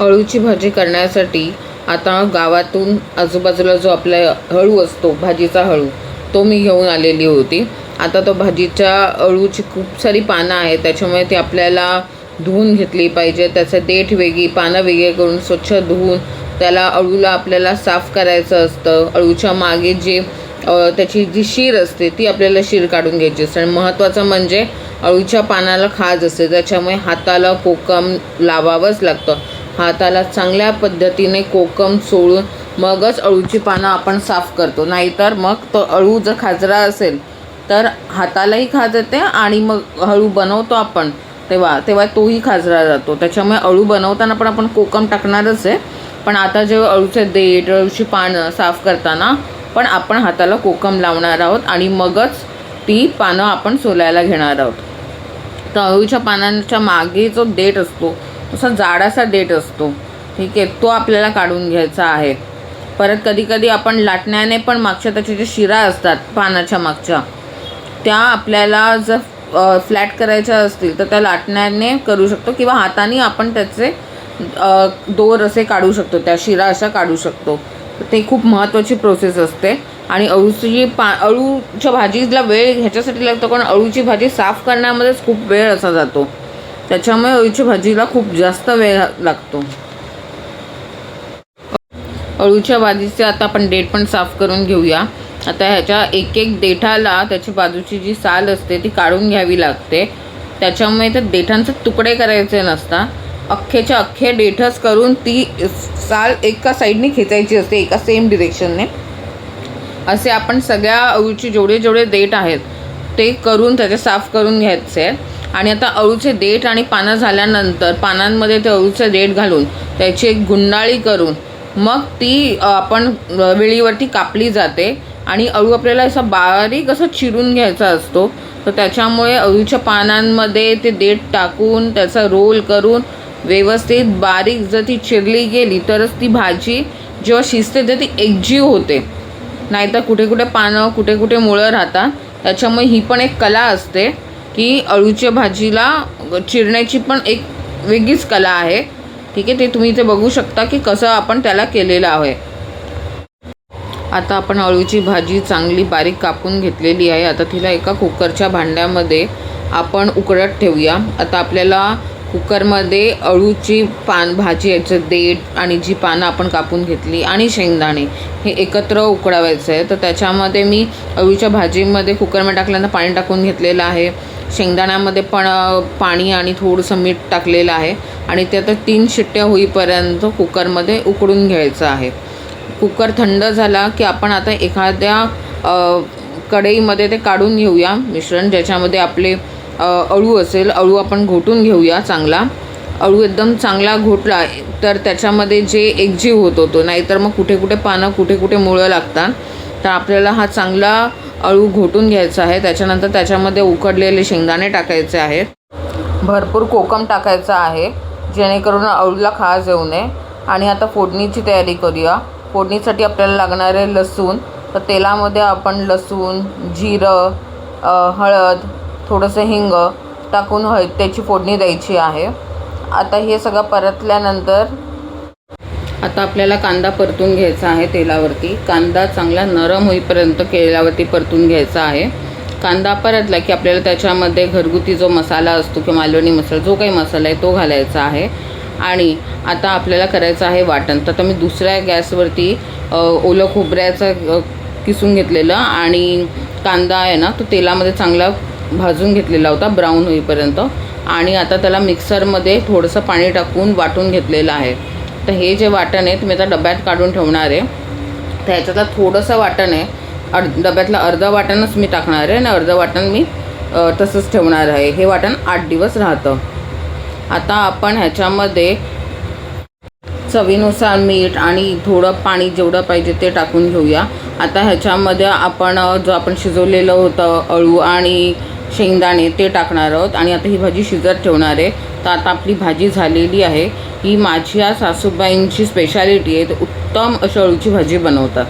अळूची भाजी करण्यासाठी आता गावातून आजूबाजूला जो आपला हळू असतो भाजीचा हळू तो मी घेऊन आलेली होती. आता तो भाजीच्या अळूची खूप सारी पानं आहेत त्याच्यामुळे ती आपल्याला धुवून घेतली पाहिजे. त्याचं देठ वेगळी पानं वेगळी करून स्वच्छ धुवून त्याला अळूला आपल्याला साफ करायचं असतं. अळूच्या मागे जे त्याची जी शीर असते ती आपल्याला शीर काढून घ्यायची असते. आणि महत्त्वाचं म्हणजे अळूच्या पानाला खाज असते त्याच्यामुळे हाताला कोकम लावावंच लागतं. हाताला चांगल्या पद्धतीने कोकम सोडून मगच अळूची पानं आपण साफ करतो. नाहीतर मग तो अळू जर खाजरा असेल तर हातालाही खाज येते आणि मग हळू बनवतो आपण. तेव्हा तेव्हा तोही खाजरा जातो. त्याच्यामुळे अळू बनवताना पण आपण कोकम टाकणारच आहे. पण आता जेव्हा अळूचे देठ अळूची पानं साफ करताना पण आपण हाताला कोकम लावणार आहोत आणि मगच ती पानं आपण सोलायला घेणार आहोत. तर अळूच्या पानांच्या मागे जो देठ असतो असा जाडासा देठ असतो. ठीक आहे तो आपल्याला काढून घ्यायचा आहे. परत कधीकधी आपण लाटण्याने पण मागच्या त्याच्या ज्या शिरा असतात पानाच्या मागच्या त्या आपल्याला जर फ्लॅट करायच्या असतील तर त्या लाटण्याने करू शकतो किंवा हाताने आपण त्याचे दोर असे काढू शकतो त्या शिरा अशा काढू शकतो. ते खूप महत्त्वाची प्रोसेस असते. आणि अळूची पा अळूच्या भाजीला वेळ ह्याच्यासाठी लागतो कारण अळूची भाजी साफ करण्यामध्येच खूप वेळ असा जातो. त्याच्यामुळे अळूच्या भाजीला खूप जास्त वेळ लागतो. अळूच्या भाजीचे आता आपण देठ पण साफ करून घेऊया. आता ह्याच्या एक एक देठाला त्याची बाजूची जी साल असते ती काढून घ्यावी लागते. त्याच्यामुळे त्या देठांचे तुकडे करायचे नसतात अख्खेच्या अख्खे देठच करून ती साल एका साईडने खेचायची असते एका सेम डिरेक्शनने असे आपण सगळ्या अळूचे जेवढे जेवढे देठ आहेत ते करून त्याचे साफ करून घ्यायचे. आहेत आणि आता अळूचे देठ आणि पानं झाल्यानंतर पानांमध्ये ते अळूचे देठ घालून त्याची एक गुंडाळी करून मग ती आपण वेळीवरती कापली जाते. आणि अळू आपल्याला असा बारीक असं चिरून घ्यायचा असतो. तर त्याच्यामुळे अळूच्या पानांमध्ये ते देठ टाकून त्याचा रोल करून व्यवस्थित बारीक जर ती चिरली गेली तरच ती भाजी जेव्हा शिजते तर ती एकजीव होते. नाहीतर कुठे कुठे पानं कुठे कुठे मुळं राहतात. त्याच्यामुळे ही पण एक कला असते. की अळूच्या भाजीला चिरण्याची पण एक वेगळीच कला आहे. ठीक आहे ते तुम्ही इथे बघू शकता की कसं आपण त्याला केलेलं आहे. आता आपण अळूची भाजी चांगली बारीक कापून घेतलेली आहे. आता तिला एका कुकरच्या भांड्यामध्ये आपण उकडत ठेवूया. आता आपल्याला कुकरमध्ये अळूची पान भाजी याचं देठ आणि जी पानं आपण कापून घेतली आणि शेंगदाणे हे एकत्र उकडावायचं आहे. तर त्याच्यामध्ये मी अळूच्या भाजीमध्ये कुकरमध्ये टाकल्यानं पाणी टाकून घेतलेलं आहे. शेंगदाण्यामध्ये पण पाणी आणि थोडंसं मीठ टाकलेलं आहे. आणि ते आता तीन शिट्ट्या होईपर्यंत कुकरमध्ये उकडून घ्यायचं आहे. कुकर थंड झाला की आपण आता एखाद्या कढईमध्ये ते काढून घेऊया. मिश्रण ज्याच्यामध्ये आपले अळू असेल अळू आपण घोटून घेऊया चांगला. अळू एकदम चांगला घोटला तर त्याच्यामध्ये जे एकजीव होत होतो नाहीतर मग कुठे कुठे पानं कुठे कुठे मुळं लागतात. तर आपल्याला हा चांगला अळू घोटून घ्यायचं आहे. त्याच्यानंतर त्याच्यामध्ये उकडलेले शेंगदाणे टाकायचे आहेत. भरपूर कोकम टाकायचं आहे. जेणेकरून अळूला खाज येऊ नये. आणि आता फोडणीची तयारी करूया. फोडणीसाठी आपल्याला लागणारे लसूण. तर तेलामध्ये आपण लसूण जिरं हळद थोडंसं हिंग टाकून हळद त्याची फोडणी द्यायची आहे. आता हे सगळं परतल्यानंतर आता आपल्याला कांदा परतून घ्यायचा आहे तेलावरती. कांदा चांगला नरम होईपर्यंत तेलावरती परतून घ्यायचा आहे. कांदा परतला की आपल्याला त्याच्यामध्ये घरगुती जो मसाला असतो किंवा मालवणी मसाला जो काही मसाला आहे तो घालायचा आहे. आणि आता आपल्याला करायचं आहे वाटण. तर आता मी दुसऱ्या गॅसवरती ओलं खोबऱ्याचं किसून घेतलेलं आणि कांदा आहे ना तो तेलामध्ये चांगला भाजून घेतलेला होता ब्राऊन होईपर्यंत. आणि आता त्याला मिक्सरमध्ये थोडंसं पाणी टाकून वाटून घेतलेलं आहे. तर हे जे वाटण आहे तुम्ही आता डब्यात काढून ठेवणार आहे. तर ह्याच्यातला थोडंसं वाटण आहे. अर् डब्यातलं अर्धं वाटणच मी टाकणार आहे आणि अर्धं वाटण मी तसंच ठेवणार आहे. हे वाटण आठ दिवस राहतं. आता आपण ह्याच्यामध्ये चवीनुसार मीठ आणि थोडं पाणी जेवढं पाहिजे ते टाकून घेऊया. आता ह्याच्यामध्ये आपण जो आपण शिजवलेलं होतं अळू आणि शेंगदाणे ते टाकणार आहोत. आणि आता ही भाजी शिजत ठेवणार आहे. तर आता आपली भाजी झालेली आहे. ही माझ्या सासूबाईंची स्पेशालिटी आहे. ते उत्तम अशी अळूची भाजी बनवतात.